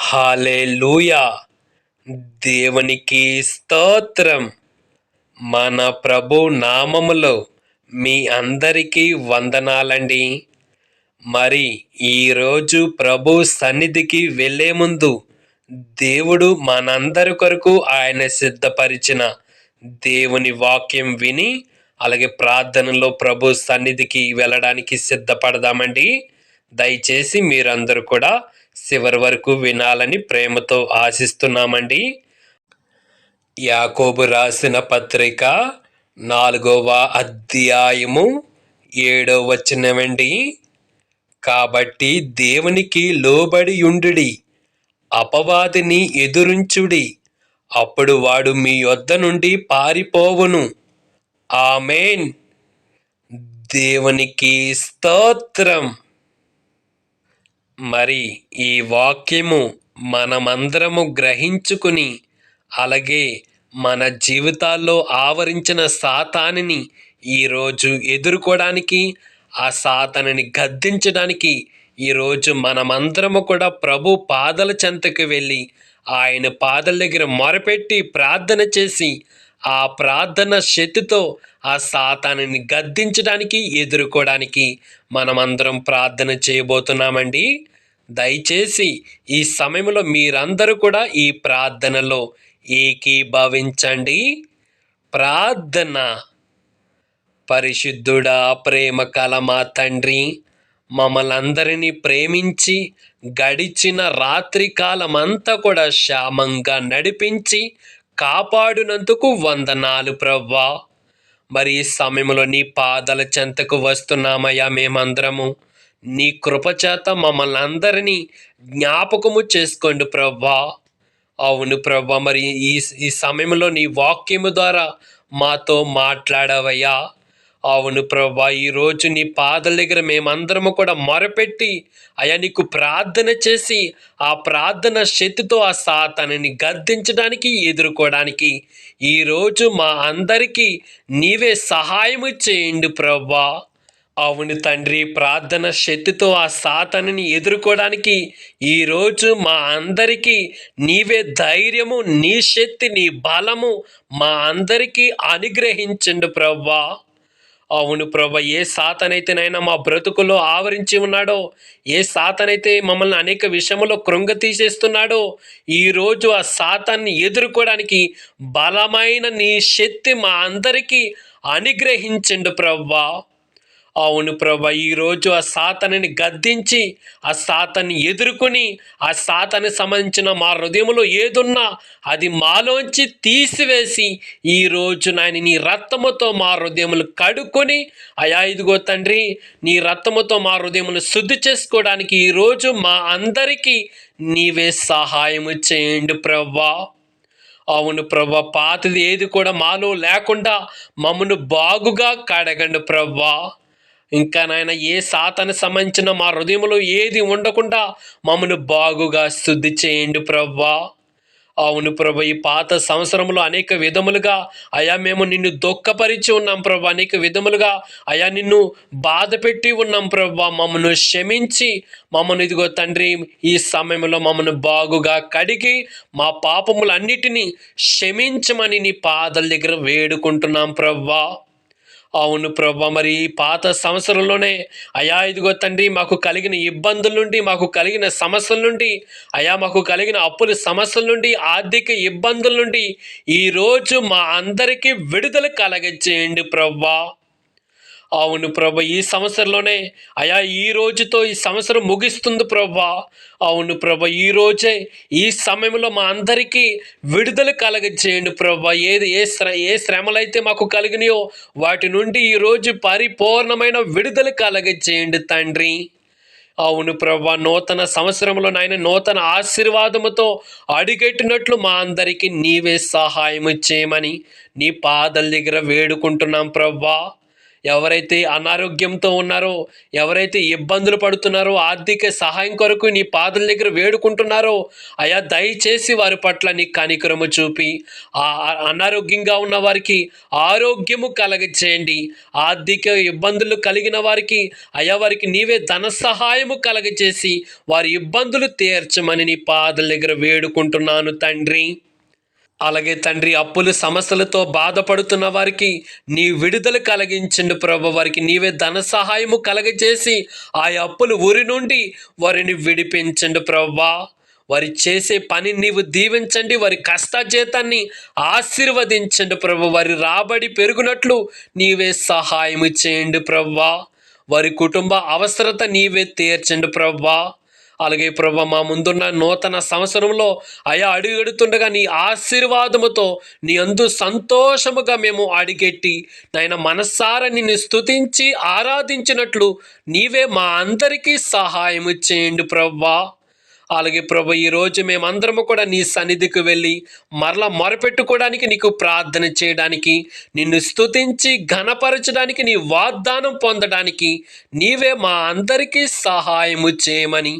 Hallelujah. దేవునికి స్తోత్రం. మన ప్రభు నామములో మీ అందరికీ వందనాలండి. మరి ఈరోజు ప్రభు సన్నిధికి వెళ్ళే ముందు దేవుడు మనందరి కొరకు ఆయన సిద్ధపరిచిన దేవుని వాక్యం విని అలాగే ప్రార్థనలో ప్రభు సన్నిధికి వెళ్ళడానికి సిద్ధపడదామండి. దయచేసి మీరందరూ కూడా చివరి వరకు వినాలని ప్రేమతో ఆశిస్తున్నామండి. యాకోబు రాసిన పత్రిక నాలుగవ అధ్యాయము ఏడో వచనమండి. కాబట్టి దేవునికి లోబడి ఉండుడి అపవాదిని ఎదురుంచుడి అప్పుడు వాడు మీ యొద్ద నుండి పారిపోవును. ఆమెన్. దేవునికి స్తోత్రం. మరి ఈ వాక్యము మనమందరము గ్రహించుకుని అలాగే మన జీవితాల్లో ఆవరించిన సాతానిని ఈరోజు ఎదుర్కోవడానికి ఆ సాతానిని గద్దించడానికి ఈరోజు మనమందరము కూడా ప్రభు పాదల చెంతకు వెళ్ళి ఆయన పాదల దగ్గర మొరపెట్టి ప్రార్థన చేసి ఆ ప్రార్థన శక్తితో ఆ సాతానిని గద్దించడానికి ఎదుర్కోవడానికి మనమందరం ప్రార్థన చేయబోతున్నామండి. దయచేసి ఈ సమయంలో మీరందరూ కూడా ఈ ప్రార్థనలో ఏకీభవించండి. ప్రార్థన. పరిశుద్ధుడా ప్రేమ కల మా తండ్రి మమ్మలందరినీ ప్రేమించి గడిచిన రాత్రి కాలమంతా కూడా క్షేమంగా నడిపించి కాపాడునందుకు వందనాలు ప్రవ్వా. మరి ఈ సమయంలో నీ పాదల చెంతకు వస్తున్నామయ్యా మేమందరము. నీ కృపచేత మమ్మల్ని అందరినీ జ్ఞాపకము చేసుకోండి ప్రవ్వా. అవును ప్రవ్వా మరి ఈ ఈ సమయంలో నీ వాక్యము ద్వారా మాతో మాట్లాడవయ్యా. అవును ప్రభా ఈరోజు నీ పాదల దగ్గర మేమందరము కూడా మొరపెట్టి అయా నీకు ప్రార్థన చేసి ఆ ప్రార్థన శక్తితో ఆ సాతనని గద్దించడానికి ఎదుర్కోవడానికి ఈరోజు మా అందరికీ నీవే సహాయము చేయండి ప్రభా. అవును తండ్రి ప్రార్థన శక్తితో ఆ సాతనని ఎదుర్కోవడానికి ఈరోజు మా అందరికీ నీవే ధైర్యము నీ శక్తి నీ బలము మా అందరికీ అనుగ్రహించండు ప్రవ్వా అవును ప్రభ ఏ సాతనైతేనైనా మా బ్రతుకులో ఆవరించి ఉన్నాడో ఏ సాతనైతే మమ్మల్ని అనేక విషయంలో కృంగ తీసేస్తున్నాడో ఈరోజు ఆ సాతాన్ని ఎదుర్కోవడానికి బలమైన నీ శక్తి మా అందరికీ అనుగ్రహించండు ప్రవ్వా అవును ప్రభా ఈరోజు ఆ సాతనని గద్దించి ఆ సాతన్ని ఎదుర్కొని ఆ సాతని సంబంధించిన మా హృదయంలో ఏదున్నా అది మాలోంచి తీసివేసి ఈరోజు నాయన నీ రక్తముతో మా హృదయములు కడుక్కొని అయా ఇదిగో తండ్రి నీ రక్తముతో మా హృదయములు శుద్ధి చేసుకోవడానికి ఈరోజు మా అందరికీ నీవే సహాయము చేయండి ప్రవ్వా అవును ప్రభా పాతది ఏది కూడా మాలో లేకుండా మమ్మను బాగుగా కడగండి ప్రవ్వా ఇంకా నాయన ఏ సాతానికి సంబంధించిన మా హృదయంలో ఏది ఉండకుండా మమ్మను బాగుగా శుద్ధి చేయండి ప్రవ్వా అవును ప్రభు ఈ పాత సంవత్సరంలో అనేక విధములుగా అయా మేము నిన్ను దుఃఖపరిచి ఉన్నాం ప్రభు. అనేక విధములుగా అయా నిన్ను బాధ పెట్టి ఉన్నాం ప్రభు. మమ్మను క్షమించి మమ్మను ఇదిగో తండ్రి ఈ సమయంలో మమ్మను బాగుగా కడిగి మా పాపములన్నిటినీ క్షమించమని నీ పాదల దగ్గర వేడుకుంటున్నాం ప్రవ్వా అవును ప్రభా మరి ఈ పాత సంవత్సరంలోనే అయా ఇదిగో తండ్రి మాకు కలిగిన ఇబ్బందుల నుండి మాకు కలిగిన సమస్యల నుండి అయా మాకు కలిగిన అప్పుల సమస్యల నుండి ఆర్థిక ఇబ్బందుల నుండి ఈరోజు మా అందరికీ విడుదల కలగచేయండి ప్రవ్వా అవును ప్రభ ఈ సంవత్సరంలోనే అయా ఈ రోజుతో ఈ సంవత్సరం ముగిస్తుంది ప్రభా. అవును ప్రభ ఈ రోజే ఈ సమయంలో మా అందరికీ విడుదల కలగజేయండి ప్రభా. ఏది ఏ శ్ర ఏ శ్రమలైతే మాకు కలిగినాయో వాటి నుండి ఈరోజు పరిపూర్ణమైన విడుదల కలగజేయండి తండ్రి. అవును ప్రభా నూతన సంవత్సరంలో నాయన నూతన ఆశీర్వాదముతో అడిగెట్టినట్లు మా అందరికీ నీవే సహాయం చేయమని నీ పాదల దగ్గర వేడుకుంటున్నాం ప్రభా. ఎవరైతే అనారోగ్యంతో ఉన్నారో ఎవరైతే ఇబ్బందులు పడుతున్నారో ఆర్థిక సహాయం కొరకు నీ పాదల దగ్గర వేడుకుంటున్నారో అయా దయచేసి వారి పట్ల నీ కనికరము చూపి ఆ అనారోగ్యంగా ఉన్న వారికి ఆరోగ్యము కలగచేయండి ఆర్థిక ఇబ్బందులు కలిగిన వారికి అయా వారికి నీవే ధన సహాయము కలగచేసి వారి ఇబ్బందులు తీర్చమని నీ పాదల దగ్గర వేడుకుంటున్నాను తండ్రి. అలాగే తండ్రి అప్పులు సమస్యలతో బాధపడుతున్న వారికి నీ విడుదల కలిగించండి ప్రభు. వారికి నీవే ధన సహాయము కలగజేసి ఆ అప్పులు ఊరి నుండి వారిని విడిపించండి ప్రభా. వారి చేసే పని నీవు దీవించండి వారి కష్టజీతాన్ని ఆశీర్వదించండి ప్రభు. వారి రాబడి పెరుగునట్లు నీవే సహాయం చేయండి ప్రభా. వారి కుటుంబ అవసరత నీవే తీర్చండి ప్రవ్వా అలాగే ప్రభ మా ముందున్న నూతన సంవత్సరంలో అయా అడుగెడుతుండగా నీ ఆశీర్వాదముతో నీ అందు సంతోషముగా మేము అడిగెట్టి నాయన మనస్సారా నిన్ను స్థుతించి ఆరాధించినట్లు నీవే మా అందరికీ సహాయము చేయండి ప్రభా. అలాగే ప్రభు ఈరోజు మేమందరము కూడా నీ సన్నిధికి వెళ్ళి మరలా మొరపెట్టుకోవడానికి నీకు ప్రార్థన చేయడానికి నిన్ను స్తుతించి ఘనపరచడానికి నీ వాగ్దానం పొందడానికి నీవే మా అందరికీ సహాయము చేయమని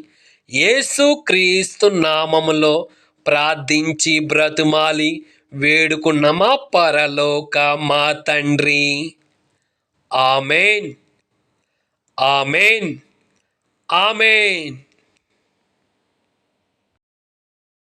యేసు క్రీస్తు నామములో ప్రార్థించి బ్రతుమాలి వేడుకున్న మా పరలోక మా తండ్రి. ఆమెన్. ఆమెన్. ఆమెన్.